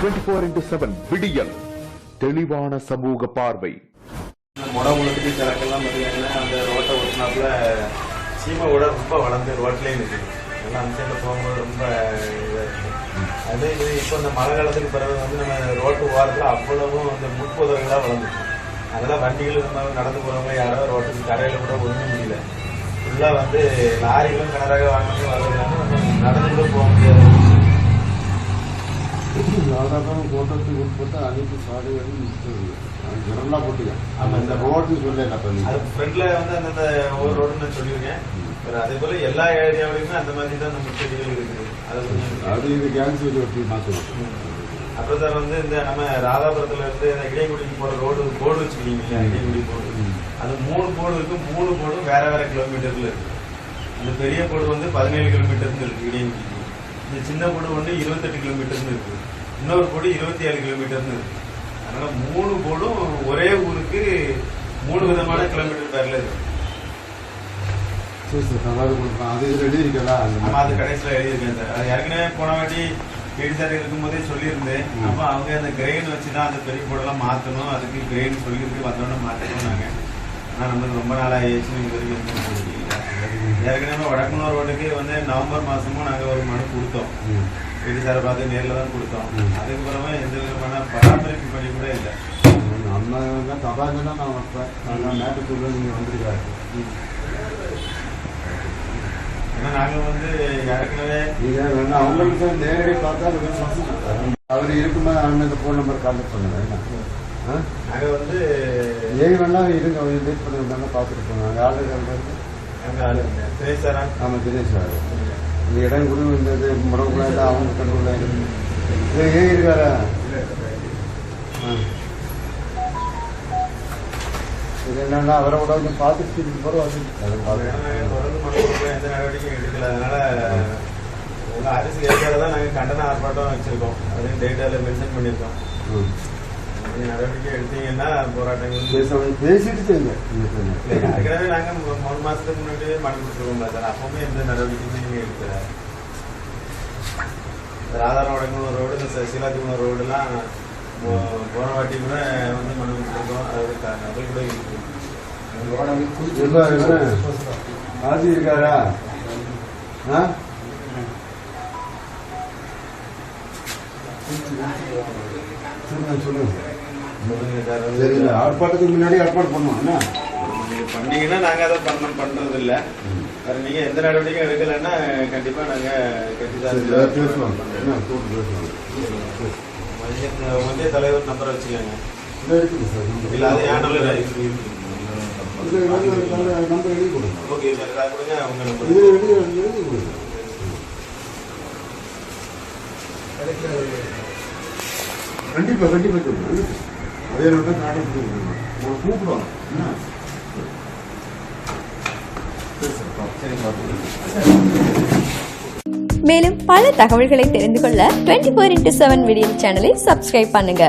Twenty four into seven விடியல். தெளிவான சமூக பார்வை. முடம் உழுதுட்டு பார்த்தீங்கன்னா அந்த ரோட்டை ஓட்டினாப்புல சீமை விட ரொம்ப வளர்ந்து ரோட்லேயே இருக்குது எல்லாம் அந்த சைடில் போகும்போது ரொம்ப இதாக இருக்குது அதே இது இப்போ இந்த மழை காலத்துக்கு பிறகு வந்து நம்ம ரோட்டு ஓரத்தில் அவ்வளவும் அந்த முட்புதர்களாக வளர்ந்துச்சு அதெல்லாம் வண்டிகள் இருந்தாலும் நடந்து போகிறவங்க யாரோ ரோட்டுக்கு கரையில் கூட ஒன்றும் முடியல. ஃபுல்லாக வந்து லாரிகளும் கனராக வாங்கினது வர்றதுனால நடந்து கூட போக முடியாது. சாதாரண தோட்டத்துக்கு உட்பட்ட அனைத்து சாலைகளும் நிறுத்தவில்லை அது ஜெனரலா போட்டுங்க ஆமா, இந்த ரோட்டு சொல்லல ஃப்ரண்ட்ல வந்து அந்தந்த ஒவ்வொரு ரோடுன்னு சொல்லியிருக்கேன் அதே போல எல்லா ஏரியாவிலுமே அந்த மாதிரி தான் நம்ம செடிகள் இருக்குது. அது இது கேன்சர் ஒட்டி மாற்றணும் அப்புறம் சார் வந்து இந்த நம்ம ராதாபுரத்துல இருந்து இந்த இடைக்குடிக்கு போற ரோடு போர்டு வச்சுக்கிறீங்க இல்லையா இடைக்குடி போர்டு அது மூணு போர்டு இருக்கு. மூணு போர்டும் வேற வேற கிலோமீட்டர்ல இருக்கு. அந்த பெரிய போர்டு வந்து பதினேழு கிலோமீட்டர்னு இருக்கு இடைக்குடிக்கு. இந்த சின்ன போர்டு வந்து இருபத்தெட்டு கிலோமீட்டர்னு இருக்கு. இன்னொரு போர்டு இருபத்தி ஏழு கிலோமீட்டர்னு இருக்கு. அதனால மூணு போர்டும் ஒரே ஊருக்கு மூணு விதமான கிலோமீட்டர் பேர்ல இருக்கு. சரி சார் தகவல் கொடுக்கலாம் அது இது எழுதியிருக்கல அது. கடைசியில் எழுதியிருக்கேன் சார். அது ஏற்கனவே போன வாட்டி கேடி சார் இருக்கும்போதே சொல்லியிருந்தேன். அப்போ அவங்க அந்த கிரெயின் வச்சு தான் அந்த பெரிய போர்டெல்லாம் மாற்றணும் அதுக்கு கிரெயின் சொல்லியிருக்கு வந்தோடனே மாற்றணும் நாங்கள் ஆனால் நம்மளுக்கு ரொம்ப நாள் ஆயிடுச்சு இது வரைக்கும். ஏற்கனவே வடக்குனூர் ரோட்டுக்கு வந்து நவம்பர் மாதமும் நாங்கள் ஒரு மனு கொடுத்தோம். கேடி சாரை பார்த்து நேரில் தான் கொடுத்தோம். அதுக்கப்புறமா எந்த விதமான பராமரிப்பு பணி கூட இல்லை. நம்ம தபாங்க தான் நான் வைப்பேன் ஆனால் மேட்டுக்குள்ள நீங்கள் வந்திருக்காரு. ஏன்னா நாங்கள் வந்து ஏற்கனவே நீங்கள் வேணா அவங்களுக்கு நேரடி பார்த்தா. அவர் இருக்கும்போது அவங்க ஃபோன் நம்பர் கான்டாக்ட் பண்ணுங்க என்ன? ஆ? நாங்கள் வந்து ஏன் வேணா இருங்க வெயிட் பண்ணி பார்த்துட்டு போங்க. அங்கே ஆமாம் தினேஷ் சார் இந்த இடம் குரு இந்த இது முடங்குல இல்லை அவங்க கண்ணுக்குள்ள இது ஏன் இருக்காரா இது என்னன்னா அவரை கூட கொஞ்சம் பார்த்துட்டு போகிற தொடர்ந்து எந்த நடவடிக்கையும் எடுக்கல அதனால அரசு ஏற்காடு தான் நாங்கள் கண்டன ஆர்ப்பாட்டம் வச்சிருக்கோம் அதையும் டேட்டாவில் மென்ஷன் பண்ணியிருக்கோம் பேசிட்டு செய்யுங்க ஏற்கனவே நாங்கள் மூணு மாசத்துக்கு முன்னாடியே மனு கொடுத்துருக்கோம்ல சார். அப்பவுமே எந்த நடவடிக்கையும் நீங்கள் எடுக்கல. ராதாரம் வடங்குளம் ரோடு இந்த ச- சீலாதிகுளம் ரோடுலாம் போன வாட்டி கூட வந்து மனு கொடுத்துருக்கோம். அது அது கூட? ஆதி இருக்காரா? ஆ? சொல்லுங்க சொல்லுங்க. சார் சரி இல்ல ஆர்ப்பாட்டத்துக்கு முன்னாடி ஏற்பாடு பண்ணுவோம் என்ன? நீங்க பண்ணீங்கன்னா நாங்க அதை பண்ண பண்றது இல்ல வேற நீங்க எந்த நடவடிக்கையும் எடுக்கலைன்னா கண்டிப்பா நாங்க சரி, இதை பேசுவோம். என்ன கூப்பிட்டு பேசுவோம். கண்டிப்பா ஒன்றிய தலைவர் நம்பர் வச்சுக்கோங்க. சார். இல்ல அது ஏன் நம்பர் இதுல எழுதி- கொடுங்க. ஓகே சார் அதை கொடுங்க அவங்க நம்பர் எழுதி கொடுங்க. கண்டிப்பா கண்டிப்பா சொல்லுங்க. அதே நோட்டம் நாட்டம் கொடுங்க உங்களை கூப்பிடுவாங்க. என்ன? மேலும் பல தகவல்களை தெரிந்து கொள்ள twenty four into seven video சேனலை சப்ஸ்கிரைப் பண்ணுங்க.